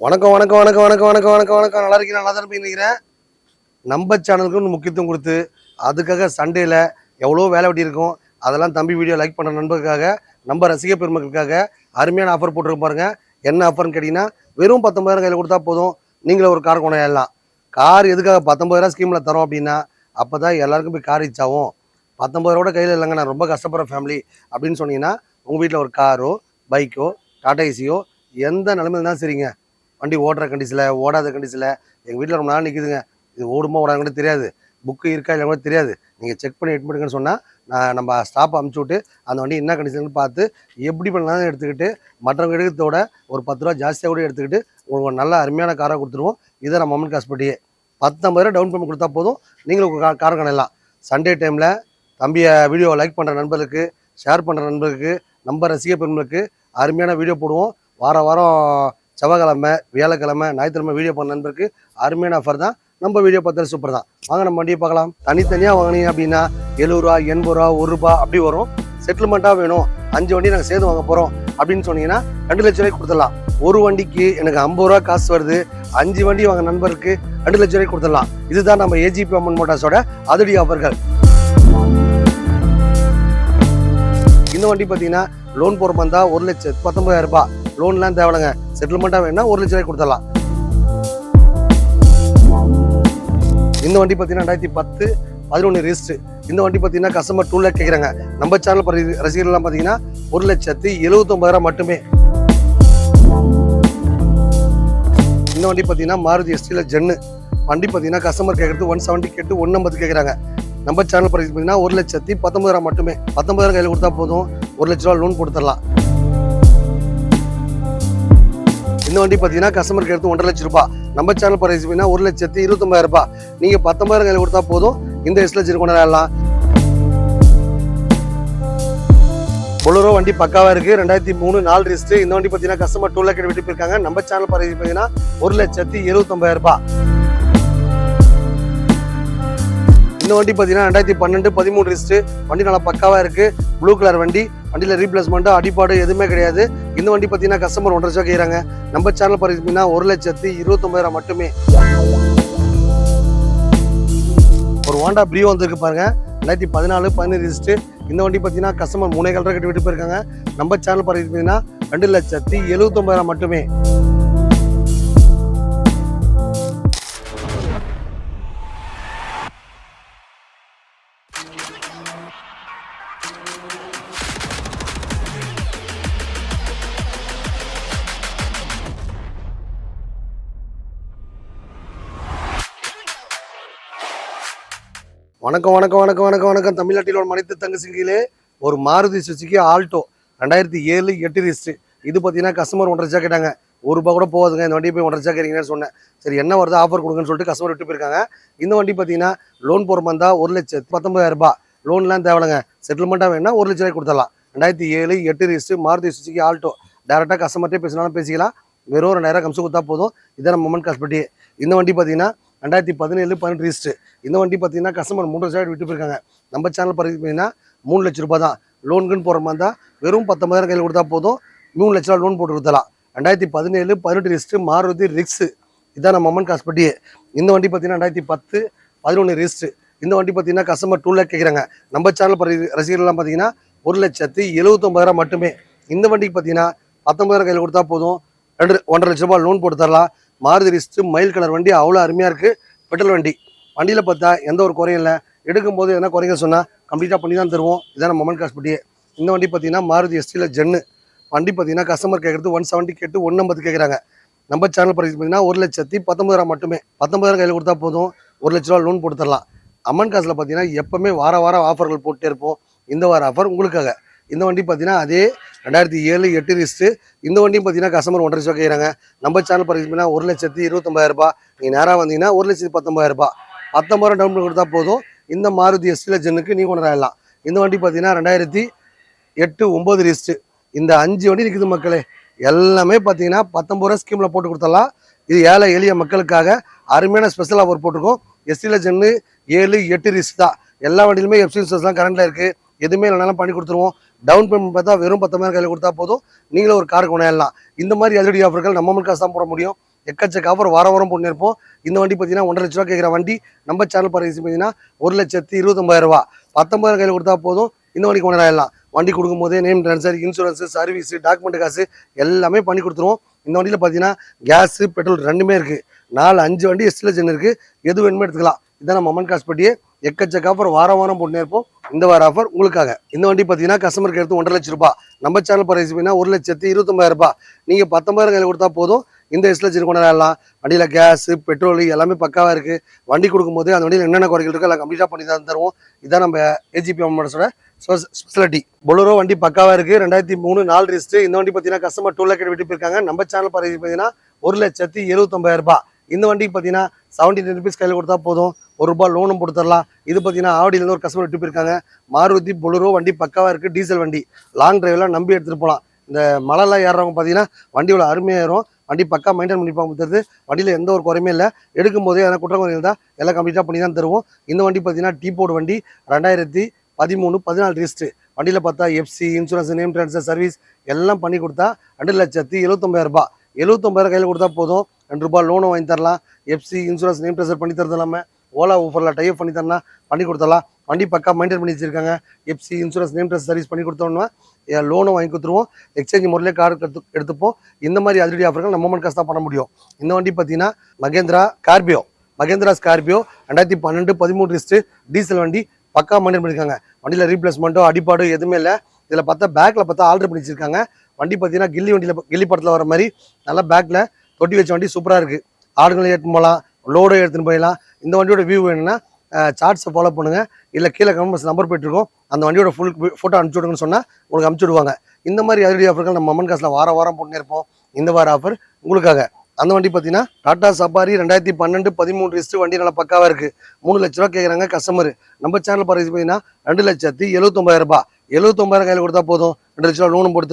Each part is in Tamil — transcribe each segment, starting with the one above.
வணக்கம் வணக்கம் வணக்கம் வணக்கம் வணக்கம் வணக்கம் வணக்கம். நல்லா இருக்கீங்க நல்லா தான் நினைக்கிறேன் நம்ம சேனலுக்கு ஒன்று முக்கியத்துவம் கொடுத்து அதுக்காக சண்டேல எவ்வளோ வேலை வெட்டி இருக்கும் அதெல்லாம் தம்பி வீடியோ லைக் பண்ணுற நண்பருக்காக நம்ம ரசிக பெருமக்களுக்காக அருமையான ஆஃபர் போட்டிருக்கோம் பாருங்க. என்ன ஆஃபர்னு கேட்டிங்கன்னா வெறும் பத்தொம்பதாயிரம் கையில் கொடுத்தா போதும். நீங்களே ஒரு கார் கொண்டாடலாம். கார் எதுக்காக பத்தொம்பதாயிரம் ஸ்கீமில் தரோம் அப்படின்னா அப்போ தான் எல்லாருக்கும் போய் கார் ரீச் ஆகும். பத்தொம்பதாயிரோட கையில் இல்லைங்க நான் ரொம்ப கஷ்டப்படுற ஃபேமிலி அப்படின்னு சொன்னீங்கன்னா உங்கள் வீட்டில் ஒரு காரோ பைக்கோ டாடா ஏசியோ எந்த நிலைமையில தான் சரிங்க. வண்டி ஓடுற கண்டிஷனில் ஓடாத கண்டிஷனில் எங்கள் வீட்டில் ரொம்ப நாள் நிற்குதுங்க இது ஓடுமா ஓடாது கூட தெரியாது. புக்கு இருக்கா இல்லை கூட தெரியாது. நீங்கள் செக் பண்ணி எட் பண்ணுங்கன்னு சொன்னால் நான் நம்ம ஸ்டாப் அமுச்சு விட்டு அந்த வண்டி என்ன கண்டிஷன் பார்த்து எப்படி பண்ணலாம் எடுத்துக்கிட்டு மற்றவங்க எடுக்கிறதோட ஒரு பத்து ரூபா ஜாஸ்தியாக கூட எடுத்துக்கிட்டு உங்களுக்கு ஒரு நல்ல அருமையான காராக கொடுத்துருவோம். இதை நம்ம மம்மன் காசுபட்டியே பத்தம்பது ரூபா டவுன் பேமெண்ட் கொடுத்தா போதும். நீங்களும் உங்கள் கார் காணலாம் சண்டே டைமில் தம்பியை வீடியோ லைக் பண்ணுற நண்பர்களுக்கு ஷேர் பண்ணுற நண்பர்களுக்கு நம்ம ரசிக பெண்களுக்கு அருமையான வீடியோ போடுவோம். வார வாரம் செவ்வாய்க்கிழமை வியாழக்கிழமை ஞாயிற்றுக்கிழமை வீடியோ பண்ண நண்பருக்கு அருமையான ஆஃபர் தான். நம்ம வீடியோ பார்த்தாலும் சூப்பர் தான். வாங்க நம்ம வண்டியை பார்க்கலாம். தனித்தனியாக வாங்கினீங்க அப்படின்னா எழுபது ரூபா எண்பது ரூபா ஒரு ரூபா அப்படி வரும். செட்டில்மெண்ட்டாக வேணும். அஞ்சு வண்டி நாங்கள் சேர்ந்து வாங்க போகிறோம் அப்படின்னு சொன்னீங்கன்னா ரெண்டு லட்ச ரூபாய்க்கு கொடுத்துடலாம். ஒரு வண்டிக்கு எனக்கு ஐம்பது ரூபா காசு வருது. அஞ்சு வண்டி வாங்க நண்பருக்கு ரெண்டு லட்ச ரூபாய்க்கு கொடுத்துடலாம். இதுதான் நம்ம ஏஜிபி அம்மன் மோட்டார்ஸோட அதிரடி ஆஃபர்கள் இந்த வண்டி பார்த்தீங்கன்னா லோன் போகிற வந்தா ஒரு லட்சத்து பத்தொம்பதாயிரம் ரூபாய். லோன்லாம் தேவையில்லைங்க. செட்டில்மெண்ட்டாக வேணா ஒரு லட்ச ரூபாய் கொடுத்துடலாம். இந்த வண்டி பார்த்தீங்கன்னா ரெண்டாயிரத்தி பத்து பதினொன்று ரிஜிஸ்ட்ரு இந்த வண்டி பார்த்தீங்கன்னா கஸ்டமர் டூ லேக் கேட்குறாங்க. நம்ம சேனல் ரசிகர்கள்லாம் பார்த்தீங்கன்னா ஒரு லட்சத்தி எழுபத்தொம்பதாயிரம் மட்டுமே. இந்த வண்டி பார்த்தீங்கன்னா மாருதி எஸ்டியில் ஜென்னு வண்டி பார்த்தீங்கன்னா கஸ்டமர் கேட்குறது ஒன் செவன்ட்டி கேட்டு ஒன் ஐம்பது கேட்குறாங்க. நம்ம சேனல் பிரைஸ் பார்த்தீங்கன்னா ஒரு லட்சத்தி பத்தொம்பதாயிரம் மட்டுமே. பத்தொம்பதாயிரம் கையில் கொடுத்தா போதும். ஒரு லட்ச ரூபா லோன் கொடுத்துடலாம். இந்த வண்டி பார்த்தீங்கன்னா கஸ்டமருக்கு எடுத்து ஒன்றரை லட்ச ரூபாய். நம்ம சேனல் பிரைஸ் பார்த்தீங்கன்னா ஒரு லட்சத்தி இருபத்தொம்பதாயிரம் ரூபாய். நீங்கள் பத்தொம்பதாயிரம் கையில் கொடுத்தா போதும். இந்த எஸ்ல வச்சு கொண்டாடலாம் பொலரோ வண்டி பக்காவாக இருக்குது ரெண்டாயிரத்தி மூணு நாலு ரிஸ்ட்டு இந்த வண்டி பார்த்தீங்கன்னா கஸ்டமர் டூ லேக் விட்டு போயிருக்காங்க. நம்ம சேனல் பிரைஸ் பார்த்தீங்கன்னா ஒரு லட்சத்தி இருபத்தொம்பதாயிரம் ரூபாய். இந்த வண்டி பார்த்தீங்கன்னா ரெண்டாயிரத்தி பன்னெண்டு பதிமூணு ரிஸ்ட்டு வண்டி நல்லா பக்காவாக இருக்குது ப்ளூ கலர் வண்டி. வண்டியில் ரீப்ளேஸ்மெண்ட்டு அடிப்பாடு எதுவுமே கிடையாது. இந்த வண்டி பார்த்தீங்கன்னா கஸ்டமர் ஒன்றரை லட்சம் கேட்குறாங்க நம்ம சேனல் பார்த்தீங்கன்னா ஒரு லட்சத்தி இருபத்தொம்பதாயிரம் மட்டுமே. ஒரு ஹோண்டா ப்ரீ வந்திருக்கு பாருங்க. ரெண்டாயிரத்தி பதினாலு பதினேழு ரிஸ்ட்டு இந்த வண்டி பார்த்தீங்கன்னா கஸ்டமர் மூணே கலரை கட்டி விட்டு போயிருக்காங்க. நம்ம சேனல் பார்த்தீங்கன்னா ரெண்டு லட்சத்தி எழுபத்தொம்பதாயிரம் மட்டுமே. வணக்கம் வணக்கம் வணக்கம் வணக்கம் வணக்கம். தமிழ்நாட்டில் மனித தங்க சிங்கிலே ஒரு மாருதி சுசுகி ஆல்டோ ரெண்டாயிரத்தி ஏழு எட்டு ரிஸ்ட் இது பார்த்தீங்கன்னா கஸ்டமர் ஒன்றரை கேட்டாங்க ஒரு ரூபா கூட போகாதுங்க. இந்த வண்டி போய் ஒன்றரை கேட்குறீங்கன்னு சொன்னேன். சரி என்ன வருது? ஆஃபர் கொடுங்கன்னு சொல்லிட்டு கஸ்டமர் விட்டு போயிருக்காங்க. இந்த வண்டி பார்த்தீங்கன்னா லோன் போகிற இருந்தால் ஒரு லட்சத்து பத்தொம்பதாயிரம் ரூபாய். லோன்லாம் தேவையில்லைங்க. செட்டில்மெண்ட்டாக வேணா ஒரு லட்ச ரூபாய் கொடுத்துடலாம். ரெண்டாயிரத்தி ஏழு எட்டு ரிஸ்ட்டு மாருதி சுசுகி ஆல்டோ. டேரெக்டாக கஸ்டமர்ட்டே பேசினாலும் பேசிக்கலாம். வெறும் ரெண்டாயிரம் கம்சம் கொடுத்தா போதும். இதான் நம்ம மொமெண்ட் காஸ்பட்டி இந்த வண்டி பார்த்தீங்கன்னா ரெண்டாயிரத்தி பதினேழு பன்னெண்டு ரிஸ்ட்டு இந்த வண்டி பார்த்தீங்கன்னா கஸ்டமர் மூன்று லட்சம் விட்டு போயிருக்காங்க. நம்ம சேனல் பார்த்தீங்கன்னா மூணு லட்ச ரூபாய் தான். லோனுக்குன்னு போகிற மாதிரி தான் வெறும் பத்தொம்பதாயிரம் கையில் கொடுத்தா போதும். மூணு லட்ச ரூபா லோன் போட்டு கொடுத்தலாம் ரெண்டாயிரத்தி பதினேழு பதினெட்டு ரிஜிஸ்ட்ரு மாருதி ரிக்ஸு. இதான் நம்ம மம்மன் காசுபட்டியே. இந்த வண்டி பார்த்தீங்கன்னா ரெண்டாயிரத்தி பத்து பதினொன்று ரிஸ்ட்டு இந்த வண்டி பார்த்தீங்கன்னா கஸ்டமர் டூ லேக் கேட்குறாங்க நம்ம சேனல் ரசிகர்கள்லாம் பார்த்தீங்கன்னா ஒரு லட்சத்தி எழுபத்தொம்பதாயிரம் மட்டுமே. இந்த வண்டிக்கு பார்த்தீங்கன்னா பத்தொம்பதாயிரம் கையில் கொடுத்தா போதும். ரெண்டு ஒன்றரை லட்ச ரூபாய் லோன் போட்டு தரலாம். மாருதி ரிஸ்ட்டு மயில் கலர் வண்டி அவ்வளோ அருமையாக இருக்குது பெட்ரோல் வண்டி. வண்டியில் பார்த்தா எந்த ஒரு குறையும் இல்லை. எடுக்கும்போது எதனா குறைங்க சொன்னால் கம்ப்ளீட்டாக பண்ணி தான் தருவோம். இதான் நம்ம மொமெண்ட் காஸ்பட்டியே இந்த வண்டி பார்த்தீங்கன்னா மாருதி எஸ்டியில் ஜென்னு வண்டி பார்த்தீங்கன்னா கஸ்டமர் கேட்குறது ஒன் செவன்ட்டி கேட்டு ஒன் ஐம்பது கேட்குறாங்க நம்ம சேனல் பரிசு பார்த்தீங்கன்னா ஒரு லட்சத்தி பத்தொம்பதாயிரம் மட்டுமே. பத்தொம்பதாயிரம் கையில் கொடுத்தா போதும். ஒரு லட்ச ரூபா லோன் கொடுத்துடலாம். அம்மன் காசில் பார்த்தீங்கன்னா எப்போவுமே வார வாரம் ஆஃபர்கள் போட்டே இருப்போம். இந்த வார ஆஃபர் உங்களுக்காக. இந்த வண்டி பார்த்தீங்கன்னா அதே ரெண்டாயிரத்தி ஏழு எட்டு ரிஸ்ட்டு இந்த வண்டியும் பார்த்தீங்கன்னா கஸ்டமர் ஒன்றரை லட்சம் கேட்குறாங்க நம்ம சேனல் பிரைஸ் பார்த்தீங்கன்னா ஒரு லட்சத்தி இருபத்தொம்பதாயிரம் ரூபாய். நீங்கள் நேராக வந்தீங்கன்னா ஒரு லட்சத்தி பத்தொம்பதாயிரம் ரூபாய். பத்தொம்பதாயிரம் டவுன் கொடுத்தா போதும். இந்த மாருதி எஸ்டில ஜென்னுக்கு நீ கொண்டு வரலாம். இந்த வண்டி பார்த்தீங்கன்னா ரெண்டாயிரத்தி எட்டு ஒம்பது ரிஸ்ட்டு இந்த அஞ்சு வண்டி இருக்குது மக்களே. எல்லாமே பார்த்தீங்கன்னா பத்தொம்பது ரூபா ஸ்கீமில் போட்டு கொடுத்தலாம் இது ஏழை எளிய மக்களுக்காக அருமையான ஸ்பெஷல் ஆஃபர் போட்டிருக்கோம். எஸ்சியில் ஜென்னு ஏழு எட்டு ரிஸ் தான். எல்லா வண்டியிலுமே எஃப்சிஎஸ்லாம் கரண்டில் இருக்குது எதுவுமே இல்லைனாலும் பண்ணி கொடுத்துருவோம். டவுன் பேமெண்ட் பார்த்தா வெறும் பத்தொம்பதாயிரம் கையில் கொடுத்தா போதும். நீங்களும் ஒரு கார் கொண்டாடலாம். இந்த மாதிரி அதிரடி ஆஃபர்கள் நம்ம காசு தான் போட முடியும். எக்கச்சக்க ஆஃபர் வாரம் வாரம் பண்ணியிருப்போம் இந்த வண்டி பார்த்தீங்கன்னா ஒன்றரை லட்ச ரூபா கேட்குற வண்டி. நம்ம சேனல் பிரைஸ் பார்த்தீங்கன்னா ஒரு லட்சத்தி இருபத்தொம்பதாயிரம் ரூபா. பத்தொம்பதாயிரம் கையில் கொடுத்தா போதும். இந்த வண்டிக்கு கொண்டு ஆயிடலாம் வண்டி கொடுக்கும் போதே name transfer insurance service document காசு எல்லாமே பண்ணி கொடுத்துருவோம். இந்த வண்டியில் பார்த்தீங்கன்னா கேஸு பெட்ரோல் ரெண்டுமே இருக்குது நாலு அஞ்சு வண்டி எஸ்டிலேஜன் இருக்குது எது வேணுமோ எடுத்துக்கலாம். இதான் நம்ம மமன் காசு பட்டியே. எக்கச்சக்க ஆஃபர் வாரம் வாரம் போட்டுனே இருப்போம். இந்த வார ஆஃபர் உங்களுக்காக. இந்த வண்டி பார்த்தீங்கன்னா கஸ்டமருக்கு எடுத்து ஒன்றரை லட்ச ரூபாய். நம்ம சேனல் பிரைஸ் பார்த்தீங்கன்னா ஒரு லட்சத்தி இருபத்தொம்பதாயிரம் ரூபாய். நீங்கள் பத்தொம்பதாயிரம் கையில் கொடுத்தா போதும். இந்த எஸ்டிலேஜன் கொண்டு வரலாம் வண்டியில் கேஸு பெட்ரோல் எல்லாமே பக்காவாக இருக்குது வண்டி கொடுக்கும்போது அந்த வண்டியில் என்னென்ன குறைகள் இருக்கோ எல்லாம் கம்ப்ளீட்டாக பண்ணி தான் தருவோம். இதுதான் நம்ம ஏஜிபி அம்மன்ஸோட ஸ்பெஷாலிட்டி பொலரோ வண்டி பக்காவாக இருக்குது ரெண்டாயிரத்தி மூணு நாலு ரிஸ்ட்டு இந்த வண்டி பார்த்தீங்கன்னா கஸ்டமர் டூ லேக் விட்டு போயிருக்காங்க. நம்ம சேனல் பறவை பார்த்தீங்கன்னா ஒரு லட்சத்தி எழுபத்தொம்பதாயிரம் ரூபாய். இந்த வண்டிக்கு பார்த்தீங்கன்னா செவன்டீன் ருபீஸ் கையில் கொடுத்தா போதும். ஒரு ரூபாய் லோனும் கொடுத்துடலாம். இது பார்த்தீங்கன்னா ஆவடியிலேருந்து ஒரு கஸ்டமர் விட்டு போயிருக்காங்க. மாருதி பொலரோ வண்டி பக்காவாக இருக்குது டீசல் வண்டி. லாங் டிரைவெலாம் நம்பி எடுத்துகிட்டு போகலாம். இந்த மலைலாம் ஏறுறவங்க பார்த்தீங்கன்னா வண்டியோட அருமையாக ஏறும். வண்டி பக்கா மெயின்டைன் பண்ணி பார்த்துருது வண்டியில் எந்த ஒரு குறையுமே இல்லை. எடுக்கும் போதே எதனா குற்றம் இருந்தால் எல்லாம் கம்ப்ளீட்டாக பண்ணி தான் தருவோம். இந்த வண்டி பார்த்தீங்கன்னா டீ போர்டு வண்டி ரெண்டாயிரத்தி பதிமூணு பதினாலு ரிஸ்ட்டு வண்டியில் பார்த்தா FC insurance name transfer service எல்லாம் பண்ணி கொடுத்தா ரெண்டு லட்சத்தி எழுபத்தொம்பதாயிரம் ரூபாய். எழுபத்தொம்பதாயிரம் கையில் கொடுத்தா போதும். ரெண்டு ரூபாய் லோனும் வாங்கி தரலாம். எஃப்சி இன்சூரன்ஸ் நேம் ட்ரான்ஸ்ஃபர் பண்ணி தரது இல்லாமல் ஓலா ஊபரில் டைப் பண்ணி தரலாம் பண்ணி கொடுத்துடலாம். வண்டி பக்கா மெயின்டைன் பண்ணி வச்சிருக்காங்க. எஃப்சி இன்சூரன்ஸ் நேம் ட்ரெஸ் சர்வீஸ் பண்ணி கொடுத்தோன்னா லோனும் வாங்கி கொடுத்துருவோம். எக்ஸ்சேஞ்ச் முறையிலே கார் எடுத்து எடுத்துப்போம். இந்த மாதிரி அதிரடி ஆஃபர்கள் நம்ம மோமெண்ட் காசு தான் பண்ண முடியும். இந்த வண்டி பார்த்தீங்கன்னா மகேந்திரா கார்பியோ மகேந்திரா ஸ்கார்பியோ ரெண்டாயிரத்தி பன்னெண்டு பதிமூணு லிஸ்ட்டு டீசல் வண்டி பக்கா மெயின்டைன் பண்ணியிருக்காங்க வண்டியில் ரீப்ளேஸ்மெண்ட்டோ அடிப்பாடோ எதுவுமே இல்லை. இதில் பார்த்தா பேக்கில் பார்த்தா ஆல்டர் பண்ணி வச்சிருக்காங்க. வண்டி பார்த்தீங்கன்னா கில்லி வண்டியில் கில்லி படத்தில் வர மாதிரி நல்லா பேக்கில் தொட்டி வச்ச வண்டி சூப்பராக இருக்குது ஆடுகளை ஏற்று போகலாம். லோடு எடுத்துன்னு போயிடலாம். இந்த வண்டியோட வியூ வேணும்னா சார்ட்ஸை ஃபாலோ பண்ணுங்கள் இல்லை கீழே கமெண்ட்ஸ் நம்பர் போயிட்டுருக்கோம். அந்த வண்டியோட ஃபுல் ஃபோட்டோ அனுப்பிச்சி விடுங்கன்னு சொன்னால் உங்களுக்கு அனுப்பிச்சி விடுவாங்க இந்த மாதிரி அதிரடி ஆஃபர்கள் நம்ம அம்மன் காசில் வாரம் வாரம் போட்டுனே இருப்போம் இந்த வார ஆஃபர் உங்களுக்காக. அந்த வண்டி பார்த்தீங்கன்னா டாடா சஃபாரி ரெண்டாயிரத்தி பன்னெண்டு பதிமூணு லிஸ்ட்டு வண்டி நல்லா பக்காவாக இருக்குது மூணு லட்ச ரூபா கேட்குறாங்க கஸ்டமர் நம்ம சேனல் பார்த்து பார்த்தீங்கன்னா ரெண்டு லட்சத்தி எழுபத்தொம்பதாயிரம் ரூபாய். எழுபத்தொம்பதாயிரம் கையில் கொடுத்தா போதும். ரெண்டு லட்ச ரூபா லோனும் போட்டு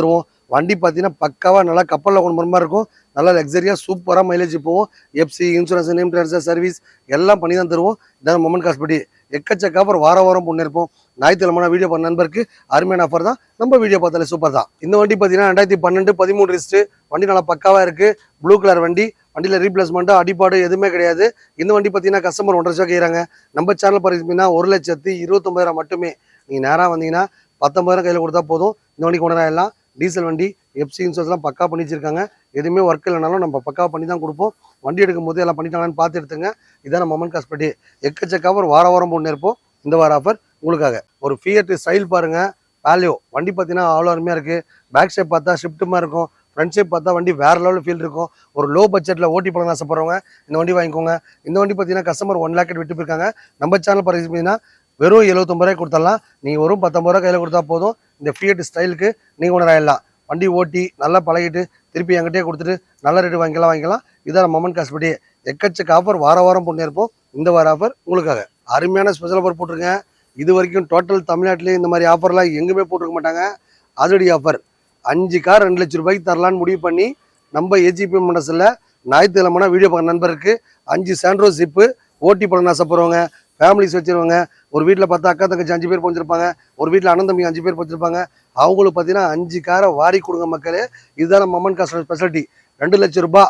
வண்டி பார்த்தீங்கன்னா பக்காவாக நல்லா கப்பலில் கொண்டு போகிற மாதிரி இருக்கும். நல்லா லக்ஸரியாக சூப்பராக மைலேஜ் போவோம் FC insurance name transfer service எல்லாம் பண்ணி தான் தருவோம். இதான் மொமெண்ட் காஸ்படி எக்கச்சக்க ஆஃபர் வாரம் வாரம் பண்ணியிருப்போம் ஞாயிற்றுக்கிழமை வீடியோ பண்ண நண்பருக்கு அருமையான ஆஃபர் தான். நம்ம வீடியோ பார்த்தாலே சூப்பர் தான். இந்த வண்டி பார்த்தீங்கன்னா ரெண்டாயிரத்தி பன்னெண்டு பதிமூணு ரிஸ்ட்டு வண்டி நல்லா பக்காவாக இருக்குது ப்ளூ கலர் வண்டி. வண்டியில் ரீப்ளேஸ்மெண்ட்டாக அடிப்பாடு எதுவுமே கிடையாது. இந்த வண்டி பார்த்தீங்கன்னா கஸ்டமர் ஒன்றரை லட்சம் கேட்குறாங்க நம்ம சேனல் பார்த்தீங்கன்னா ஒரு லட்சத்தி இருபத்தொம்பதாயிரம் மட்டுமே. நீங்கள் நேராக வந்தீங்கன்னா பத்தொம்பதாயிரம் கையில் கொடுத்தா போதும். இந்த வண்டி கொண்டு வரலாம் டீசல் வண்டி எஃப்சி இன்சூரன்ஸ்லாம் பக்கா பண்ணி வச்சிருக்காங்க. எதுவுமே ஒர்க் இல்லைனாலும் நம்ம பக்கா பண்ணி தான் கொடுப்போம். வண்டி எடுக்கும் போது எல்லாம் பண்ணிட்டாங்களான்னு பார்த்து எடுத்துங்க இதான் நம்ம மமன் காஸ்பட்டி எக்கச்சக்க ஆஃபர் வார வாரம் ஒன்று இருப்போம். இந்த வார ஆஃபர் உங்களுக்காக. ஒரு ஃபியட் ஸ்டைல் பாருங்க. வேல்யூ வண்டி பார்த்தீங்கன்னா அவ்வளோ அருமையாக இருக்குது பேக் ஷேப் பார்த்தா ஷிஃப்ட்டுமா இருக்கும். ஃப்ரண்ட் ஷேப் பார்த்தா வண்டி வேற லெவலில் ஃபீல் இருக்கும். ஒரு லோ பட்ஜெட்டில் ஓட்டி பழங்க ஆசைப்படுறவங்க இந்த வண்டி வாங்கிக்கோங்க. இந்த வண்டி பார்த்தீங்கன்னா கஸ்டமர் ஒன் லேக் விட்டு போயிருக்காங்க. நம்ம சேனல் பரிசு பார்த்தீங்கன்னா வெறும் எழுபத்தொம்பது ரூபாய் கொடுத்துடலாம் நீங்கள் வெறும் பத்தொம்பது ரூபா கையில் கொடுத்தா போதும். இந்த ஃபியட் ஸ்டைலுக்கு நீங்கள் உணராயிடலாம் வண்டி ஓட்டி நல்லா பழகிட்டு திருப்பி என்கிட்டயே கொடுத்துட்டு நல்ல ரேட்டு வாங்கிக்கலாம் வாங்கிக்கலாம். இதான் மமன் காசுபடி எக்கச்சக்க ஆஃபர் வார வாரம் பண்ணியிருப்போம் இந்த வார ஆஃபர் உங்களுக்காக. அருமையான ஸ்பெஷல் ஆஃபர் போட்டிருங்க இது வரைக்கும் டோட்டல் தமிழ்நாட்டிலே இந்த மாதிரி ஆஃபர்லாம் எங்கேயுமே போட்டிருக்க மாட்டாங்க. அதிரடி ஆஃபர் அஞ்சு கார் ரெண்டு லட்ச ரூபாய்க்கு தரலான்னு முடிவு பண்ணி நம்ம ஏஜிபி மண்டசில் ஞாயிற்றுக்கிழமைனா வீடியோ பார்க்குற நண்பருக்கு அஞ்சு சாண்ட்ரோ ஜிப்பு ஓட்டி பழம் ஆசைப்படுறவங்க ஃபேமிலிஸ் வச்சிருவாங்க. ஒரு வீட்டில் பார்த்தா அக்கா தங்கச்சி அஞ்சு பேர் போஞ்சிருப்பாங்க ஒரு வீட்டில் அண்ணன் தம்பி அஞ்சு பேர் போச்சிருப்பாங்க அவங்களுக்கு பார்த்தீங்கன்னா அஞ்சு காரை வாரி கொடுங்க மக்களே. இதுதான் நம்ம மம்மன் காசோட ஸ்பெஷாலிட்டி ரெண்டு லட்சம் ரூபாய்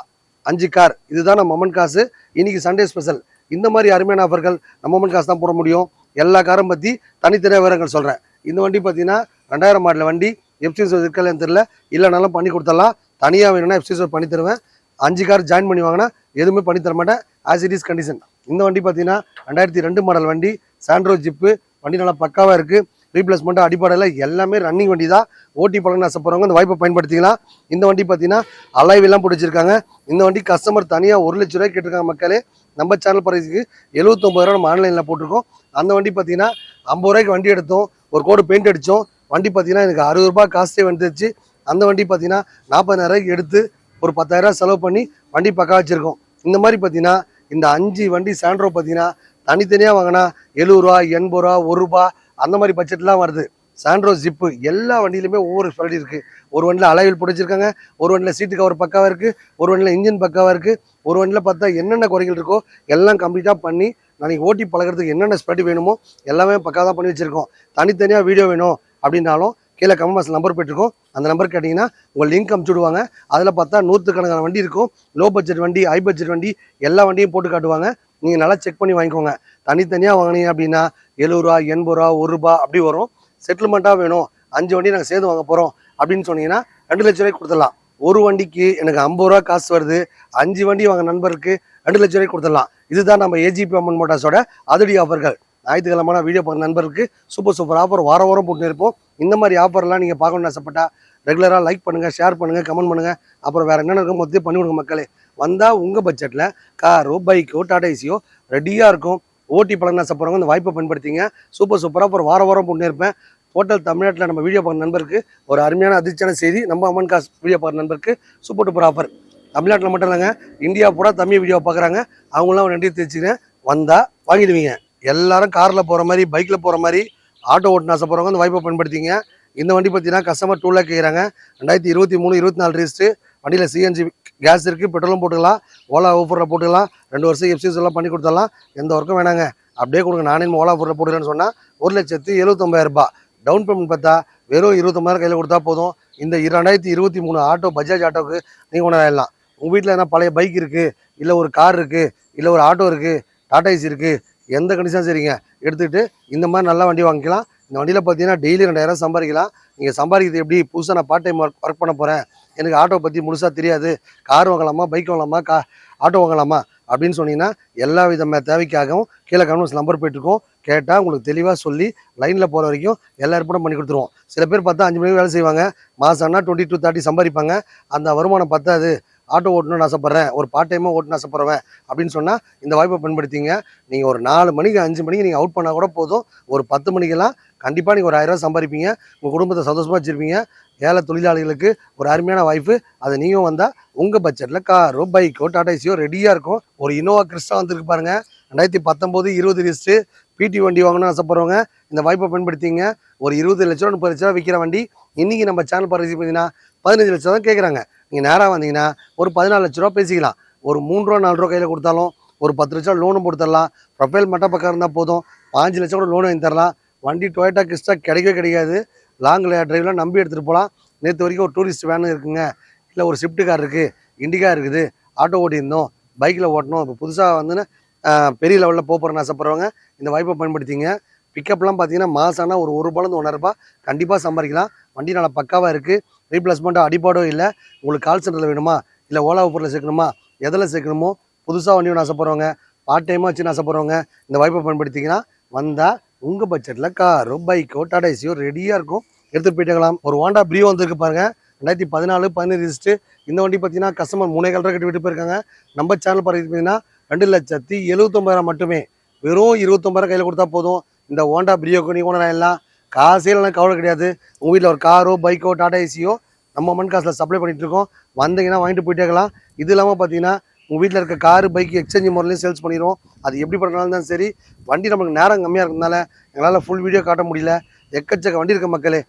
அஞ்சு கார் இதுதான் நம்ம மம்மன் காசு. இன்னைக்கு சண்டே ஸ்பெஷல் இந்த மாதிரி அருமையான ஆஃபர்கள் நம்ம மம்மன் காசு தான் போட முடியும். எல்லா காரும் பற்றி தனித்தனியாக விவரங்கள் சொல்கிறேன் இந்த வண்டி பார்த்தீங்கன்னா ரெண்டாயிரம் மாடல் வண்டி. எஃப்சி இருக்கலன்னு தெரியல. இல்லைனாலும் பண்ணி கொடுத்துடலாம். தனியாக வேணும்னா எஃப்சி பண்ணி தருவேன். அஞ்சு கார் ஜாயின் பண்ணி வாங்கினா எதுவுமே பண்ணி தர மாட்டேன். ஆஸ் இட் இஸ் கண்டிஷன் இந்த வண்டி பார்த்தீங்கன்னா ரெண்டாயிரத்தி ரெண்டு மாடல் வண்டி சாண்ட்ரோ ஜிப்பு வண்டி நல்லா பக்காவாக இருக்குது ரீப்ளேஸ்மெண்ட்டு அடிப்படையில் எல்லாமே ரன்னிங் வண்டி தான் ஓட்டி பழங்கன்னு ஆசைப்படுறவங்க இந்த வாய்ப்பை பயன்படுத்திக்கலாம். இந்த வண்டி பார்த்தீங்கன்னா அலைவெல்லாம் பிடிச்சிருக்காங்க. இந்த வண்டி கஸ்டமர் தனியாக ஒரு லட்ச ரூபாய் கேட்டிருக்காங்க மக்களே. நம்ம சேனல் பிரைஸுக்கு எழுபத்தொம்பது ரூபா நம்ம ஆன்லைனில் போட்டிருக்கோம். அந்த வண்டி பார்த்தீங்கன்னா ஐம்பது ரூபாய்க்கு வண்டி எடுத்தோம். ஒரு கோடு பெயிண்ட் அடித்தோம் வண்டி பார்த்தீங்கன்னா எனக்கு அறுபது ரூபாய் காஸ்ட்டே வந்துடுச்சு அந்த வண்டி பார்த்தீங்கன்னா நாற்பதாயிரம் ரூபாய்க்கு எடுத்து ஒரு பத்தாயிரரூபா செலவு பண்ணி வண்டி பக்கா வச்சுருக்கோம். இந்த மாதிரி பார்த்தீங்கன்னா இந்த அஞ்சு வண்டி சாண்ட்ரோ பார்த்தீங்கன்னா தனித்தனியாக வாங்கினா எழுபது ரூபா எண்பது ரூபா ஒரு ரூபா அந்த மாதிரி பட்ஜெட்லாம் வருது. சாண்ட்ரோ ஜிப்பு எல்லா வண்டியிலுமே ஒவ்வொரு ஸ்பெஷாலிட்டி இருக்குது ஒரு வண்டியில் அலைவில் பிடிச்சிருக்காங்க ஒரு வண்டியில் சீட்டு கவர் பக்காவாக இருக்குது ஒரு வண்டியில் இன்ஜின் பக்காவாக இருக்குது ஒரு வண்டியில் பார்த்தா என்னென்ன குறைகள் இருக்கோ எல்லாம் கம்ப்ளீட்டாக பண்ணி நாளைக்கு ஓட்டி பழகிறதுக்கு என்னென்ன ஸ்பெஷாலிட்டி வேணுமோ எல்லாமே பக்காவாக தான் பண்ணி வச்சுருக்கோம். தனித்தனியாக வீடியோ வேணும் அப்படின்னாலும் கீழே கமெண்ட் நம்பர் போயிட்டுருக்கோம் அந்த நம்பர் கேட்டிங்கன்னா உங்கள் லிங்க் அமுச்சுடுவாங்க. அதில் பார்த்தா நூற்றுக்கணக்கான வண்டி இருக்கும். லோ பட்ஜெட் வண்டி ஹை பட்ஜெட் வண்டி எல்லா வண்டியும் போட்டு காட்டுவாங்க. நீங்கள் நல்லா செக் பண்ணி வாங்கிக்கோங்க. தனித்தனியாக வாங்கினீங்க அப்படின்னா எழுபது ரூபா எண்பது ரூபா ஒரு ரூபா அப்படி வரும். செட்டில்மெண்ட்டாக வேணும். அஞ்சு வண்டி நாங்கள் சேர்ந்து வாங்க போகிறோம் அப்படின்னு சொன்னீங்கன்னா ரெண்டு லட்ச ரூபாய்க்கு கொடுத்துடலாம். ஒரு வண்டிக்கு எனக்கு ஐம்பது ரூபா காசு வருது. அஞ்சு வண்டி வாங்க நண்பருக்கு ரெண்டு லட்ச ரூபாய்க்கு கொடுத்துடலாம். இதுதான் நம்ம ஏஜிபி அம்மன் மோட்டார்ஸோட அதிரடி ஆஃபர்கள் ஞாயிற்றுக்கிழமான வீடியோ பார்க்குற நண்பருக்கு சூப்பர் சூப்பர் ஆஃபர் வார வாரம் போட்டு இருப்போம். இந்த மாதிரி ஆஃபர்லாம் நீங்கள் பார்க்கணும்னு ஆசைப்பட்டா ரெகுலராக லைக் பண்ணுங்கள் ஷேர் பண்ணுங்கள் கமெண்ட் பண்ணுங்கள் அப்புறம் வேறு என்னென்ன இருக்கும் மொத்தம் பண்ணிவிடுங்க மக்களே. வந்தால் உங்கள் பட்ஜெட்டில் காரோ பைக்கோ டாடா ஏசியோ ரெடியாக இருக்கும். ஓட்டி பழங்க ஆசைப்படுறவங்க இந்த வாய்ப்பை பயன்படுத்திங்க. சூப்பர் சூப்பராக அப்புறம் வார வாரம் போட்டு இருப்பேன். டோட்டல் தமிழ்நாட்டில் நம்ம வீடியோ பார்க்குற நண்பருக்கு ஒரு அருமையான அதிர்ச்சியான செய்தி. நம்ம அம்மன் காசு வீடியோ பார்க்குற நண்பருக்கு சூப்பர் டூப்பர் ஆஃபர் தமிழ்நாட்டில் மட்டும் இல்லைங்க இந்தியா பூரா தமிழ் வீடியோ பார்க்குறாங்க. அவங்களாம் நன்றி தெரிச்சுக்கிறேன் வந்தால் வாங்கிடுவீங்க. எல்லாரும் காரில் போகிற மாதிரி பைக்கில் போகிற மாதிரி ஆட்டோ ஓட்டுன ஆசைப்படுறவங்க அந்த வாய்ப்பை பயன்படுத்திங்க இந்த வண்டி பார்த்தீங்கன்னா கஸ்டமர் டூ லேக் கேட்குறாங்க ரெண்டாயிரத்தி இருபத்தி மூணு இருபத்தி நாலு ரிஜிஸ்ட்ரு வண்டியில் சிஎன்ஜி கேஸ் இருக்குது பெட்ரோலும் போட்டுக்கலாம் ஓலா ஊஃபரில் போட்டுக்கலாம் ரெண்டு வருஷம் எஃப்சிஸ் எல்லாம் பண்ணி கொடுத்துடலாம். எந்த ஒர்க்கும் வேணாங்க. அப்படியே கொடுங்க நானே ஓலா ஊஃபரில் போட்டுக்கிறேன்னு சொன்னால் ஒரு லட்சத்து எழுபத்தொம்பதாயிரம் டவுன் பேமெண்ட் பார்த்தா வெறும் இருபத்தொம்பதாயிரம் கையில் கொடுத்தா போதும். இந்த ரெண்டாயிரத்தி இருபத்தி மூணு ஆட்டோ பஜாஜ் ஆட்டோவுக்கு நீங்கள் ஒன்று ஆயிடலாம். உங்கள் வீட்டில் என்ன பழைய பைக் இருக்குது இல்லை ஒரு கார் இருக்குது இல்லை ஒரு ஆட்டோ இருக்குது டாடா ஏசி இருக்குது எந்த கண்டிஷனும் சரிங்க? எடுத்துக்கிட்டு இந்த மாதிரி நல்ல வண்டி வாங்கிக்கலாம். இந்த வண்டியில் பார்த்தீங்கன்னா டெய்லி ரெண்டாயிரம் சம்பாதிக்கலாம். நீங்கள் சம்பாதிக்கிறது எப்படி? புதுசாக நான் பார்ட் டைம் ஒர்க் ஒர்க் பண்ண போகிறேன் எனக்கு ஆட்டோ பற்றி முழுசாக தெரியாது. கார் வாங்கலாமா? பைக் வாங்கலாமா? கா ஆட்டோ வாங்கலாமா? அப்படின்னு சொன்னீங்கன்னா எல்லா விதமான தேவைக்காகவும் கீழே கவர்மெண்ட்ஸ் நம்பர் போயிட்டுருக்கோம் கேட்டால் உங்களுக்கு தெளிவாக சொல்லி லைனில் போகிற வரைக்கும் எல்லா ஏற்பாடும் பண்ணி கொடுத்துருவோம். சில பேர் பார்த்தா அஞ்சு மணிக்கு வேலை செய்வாங்க. மாதம்னா டுவெண்ட்டி டூ தேர்ட்டி சம்பாதிப்பாங்க. அந்த வருமானம் பத்தாது. ஆட்டோ ஓட்டணும்னு ஆசைப்பட்றேன் ஒரு பார்ட் டைமாக ஓட்டணும் ஆசைப்பட்றவன் அப்படின்னு சொன்னால் இந்த வாய்ப்பை பயன்படுத்திங்க. நீங்கள் ஒரு நாலு மணிக்கு அஞ்சு மணிக்கு நீங்கள் அவுட் பண்ணால் கூட போதும். ஒரு பத்து மணிக்கெல்லாம் கண்டிப்பாக நீங்கள் ஒரு ஆயிரம் சம்பாதிப்பீங்க. உங்கள் குடும்பத்தை சந்தோஷமாக வச்சுருப்பீங்க. ஏழை தொழிலாளிகளுக்கு ஒரு அருமையான வாய்ப்பு அது நீங்கள் வந்தால் உங்கள் பட்ஜெட்டில் காரோ பைக்கோ டாடா ஏசியோ ரெடியாக இருக்கும். ஒரு இனோவா கிறிஸ்டா வந்துருக்கு பாருங்கள் ரெண்டாயிரத்தி பத்தொம்போது இருபது லிஸ்ட்டு பிடி வண்டி வாங்கணும்னு ஆசைப்படுறவங்க இந்த வாய்ப்பை பயன்படுத்திங்க. ஒரு இருபது லட்சம் முப்பது லட்ச ரூபா விற்கிற வண்டி இன்றைக்கி நம்ம சேனல் பார்த்து பார்த்தீங்கன்னா பதினஞ்சு லட்சம் தான் கேட்குறாங்க நீங்கள் நேராக வந்தீங்கன்னா ஒரு பதினாலு லட்ச ரூபா பேசிக்கலாம். ஒரு மூணு ரூபா நாலு ரூபா கையில் கொடுத்தாலும் ஒரு பத்து லட்ச ரூபா லோனும் போட்டு தரலாம் ப்ரொஃபைல் மட்டும் பக்கம் இருந்தால் போதும். பாஞ்சு லட்சம் கூட லோன் வாங்கி தரலாம். வண்டி டொயேட்டா கிறிஸ்டா கிடைக்கவே கிடைக்காது. லாங் டிரைவ்லாம் நம்பி எடுத்துகிட்டு போகலாம். நேற்று வரைக்கும் ஒரு டூரிஸ்ட் வேனு இருக்குங்க. இல்லை ஒரு ஸ்விஃப்ட் கார் இருக்குது இண்டிகா இருக்குது. ஆட்டோ ஓட்டியிருந்தோம். பைக்கில் ஓட்டணும் இப்போ புதுசாக வந்துன்னு பெரிய லெவலில் போகிறேன்னு ஆசைப்படுறவங்க இந்த வாய்ப்பை பயன்படுத்திங்க. பிக்கப்லாம் பார்த்தீங்கன்னா மாதம்னா ஒரு ஒரு ரூபாலேருந்து ஒன்றரை ரூபாய் கண்டிப்பாக சம்பாதிக்கலாம். வண்டி நல்லா பக்காவாக இருக்குது ரீப்ளேஸ்மெண்ட்டாக அடிப்பாடோ இல்லை உங்களுக்கு கால் சென்டரில் வேணுமா? இல்லை ஓலா ஊப்பரில் சேர்க்கணுமா? எதில் சேர்க்கணுமோ? புதுசாக வண்டி ஒன்று ஆசைப்படுறவங்க பார்ட் டைமாக வச்சு ஆசைப்படுறவங்க இந்த வாய்ப்பை பயன்படுத்திங்கன்னா வந்தால் உங்கள் பட்ஜெட்டில் காரோ பைக்கோ டாடா ஏசியோ ரெடியாக இருக்கும். எடுத்துகிட்டு போயிட்டுக்கலாம் ஒரு ஹோண்டா ப்ரியோ வந்திருக்கு பாருங்கள் ரெண்டாயிரத்தி பதினாலு பதினேழு ரிஜிஸ்ட்டு இந்த வண்டி பார்த்தீங்கன்னா கஸ்டமர் மூணே கால் கட்டி விட்டு போயிருக்காங்க. நம்ம சேனல் பார்த்தீங்கன்னா ரெண்டு லட்சத்தி எழுபத்தொம்பதாயிரம் மட்டுமே. வெறும் இருபத்தொம்பதாயிரம் கையில் கொடுத்தா போதும். இந்த ஹோண்டா பிரியோக்கு நீ கூட எல்லாம் காசே இல்லைனா கவலை கிடையாது. உங்கள் வீட்டில் ஒரு காரோ பைக்கோ டாடா ஏசியோ நம்ம மண் காசில் சப்ளை பண்ணிகிட்டு இருக்கோம். வந்தீங்கன்னா வாங்கிட்டு போயிட்டே இருக்கலாம். இது இல்லாமல் பார்த்தீங்கன்னா உங்கள் வீட்டில் இருக்க காரு பைக் எக்ஸ்சேஞ்ச் முறையிலையும் சேல்ஸ் பண்ணிடுவோம் அது எப்படி பண்ணுறாலும் தான் சரி. வண்டி நம்மளுக்கு நேரம் கம்மியாக இருக்கிறதுனால எங்களால் ஃபுல் வீடியோ காட்ட முடியல. எக்கச்சக்க வண்டி இருக்க மக்களே.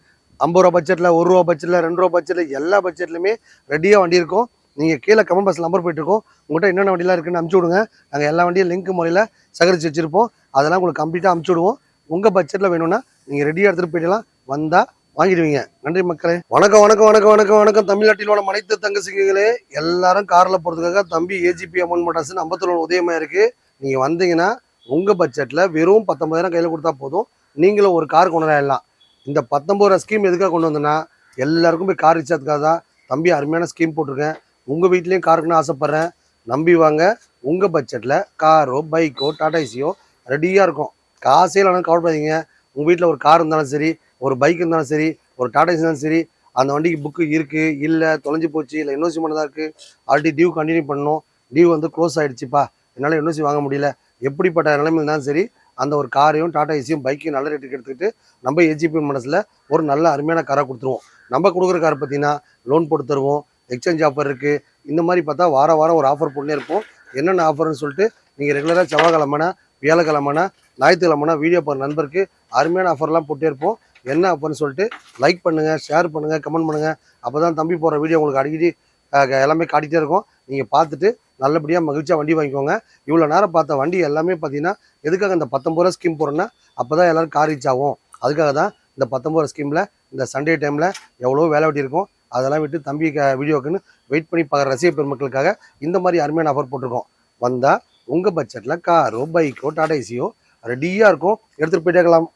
ஐம்பது ரூபா பட்ஜெட்டில் ஒரு ரூபா பட்ஜெட்டில் ரெண்டு ரூபா பட்ஜெட்டில் எல்லா பட்ஜெட்லையுமே ரெடியாக வண்டி இருக்கும். நீங்கள் கீழே கமெண்ட் பாக்ஸ் நம்பர் போயிட்டுருக்கோம் உங்கள்கிட்ட என்னென்ன வண்டிலாம் இருக்குன்னு அமுச்சு விடுங்க. நாங்கள் எல்லா வண்டியும் லிங்க் முறையில் சகரித்து வச்சுருப்போம். அதெல்லாம் உங்களுக்கு கம்ப்ளீட்டாக அமுச்சு விடுவோம். உங்கள் பட்ஜெட்டில் வேணும்னா நீங்கள் ரெடியாக எடுத்துகிட்டு போயிட்டலாம் வந்தால் வாங்கிடுவீங்க. நன்றி மக்களே. வணக்கம் வணக்கம் வணக்கம் வணக்கம் வணக்கம். தமிழ்நாட்டில் உள்ள அனைத்து தங்க சிங்கங்களே எல்லாரும் காரில் போகிறதுக்காக தம்பி ஏஜிபி அமௌண்ட் மோட்டார்ஸ் ஐம்பத்தொன்று உதயமாக இருக்குது நீங்கள் வந்தீங்கன்னா உங்கள் பட்ஜெட்டில் வெறும் பத்தொம்பதாயிரம் கையில் கொடுத்தா போதும். நீங்களும் ஒரு கார் கொண்டு வரலாம் இந்த பத்தொம்பது ரூபா ஸ்கீம் எதுக்காக கொண்டு வந்தேன்னா எல்லாருக்கும் போய் கார் வச்சதுக்காக தான் தம்பி அருமையான ஸ்கீம் போட்டிருக்கேன். உங்கள் வீட்லேயும் காருக்குன்னு ஆசைப்பட்றேன். நம்பி வாங்க. உங்கள் பட்ஜெட்டில் காரோ பைக்கோ டாடா ஏசியோ ரெடியாக இருக்கும். காசே இல்லைனா கவலைப்படாதீங்க. உங்கள் வீட்டில் ஒரு கார் இருந்தாலும் சரி ஒரு பைக் இருந்தாலும் சரி ஒரு டாடா ஏசி இருந்தாலும் சரி அந்த வண்டிக்கு புக்கு இருக்குது இல்லை தொலைஞ்சு போச்சு இல்லை என்ஓசி மட்டும் தான் இருக்குது ஆல்ரெடி டியூ கண்டினியூ பண்ணணும். டியூ வந்து க்ளோஸ் ஆகிடுச்சுப்பா என்னால் என்ஓசி வாங்க முடியல. எப்படிப்பட்ட நிலைமையில் இருந்தாலும் சரி அந்த ஒரு காரையும் டாடா ஏசியும் பைக்கையும் நல்ல ரேட்டுக்கு எடுத்துக்கிட்டு நம்ம ஏஜிபி மனசில் ஒரு நல்ல அருமையான காராக கொடுத்துருவோம். நம்ம கொடுக்குற கார் பார்த்தீங்கன்னா லோன் போட்டு தருவோம் எக்ஸ்சேஞ்ச் ஆஃபர் இருக்குது இந்த மாதிரி பார்த்தா வார வாரம் ஒரு ஆஃபர் போட்டுனே இருப்போம். என்னென்ன ஆஃபர்னு சொல்லிட்டு நீங்கள் ரெகுலராக செவ்வாய்க்கிழமைனா வியாழக்கிழமைனா ஞாயிற்றுக்கிழமைனா வீடியோ போகிற நண்பருக்கு அருமையான ஆஃபர்லாம் போட்டே இருப்போம். என்ன ஆஃபர்னு சொல்லிட்டு லைக் பண்ணுங்கள் ஷேர் பண்ணுங்கள் கமெண்ட் பண்ணுங்கள் அப்போ தான் தம்பி போகிற வீடியோ உங்களுக்கு அடிக்கடி எல்லாமே காட்டிகிட்டே இருக்கும். நீங்கள் பார்த்துட்டு நல்லபடியாக மகிழ்ச்சியாக வண்டி வாங்கிக்கோங்க. இவ்வளோ நேரம் பார்த்த வண்டி எல்லாமே பார்த்தீங்கன்னா எதுக்காக இந்த பத்தொம்பது ரூபா ஸ்கீம் போகிறோன்னா அப்போ தான் எல்லோரும் கார் ரீச் ஆகும். அதுக்காக தான் இந்த பத்தொம்பது ரூபா ஸ்கீமில் இந்த சண்டே டைமில் எவ்வளோ வேலை வெட்டி இருக்கும். அதெல்லாம் விட்டு தம்பி வீடியோக்குன்னு வெயிட் பண்ணி பார்க்குற ரசிக பெருமக்களுக்காக இந்த மாதிரி அருமையான ஆஃபர் போட்டிருக்கோம். வந்தால் உங்கள் பட்ஜெட்டில் காரோ பைக்கோ டாடா ஏசியோ ரெடியாக இருக்கும். எடுத்துகிட்டு போயிட்டே இருக்கலாம்.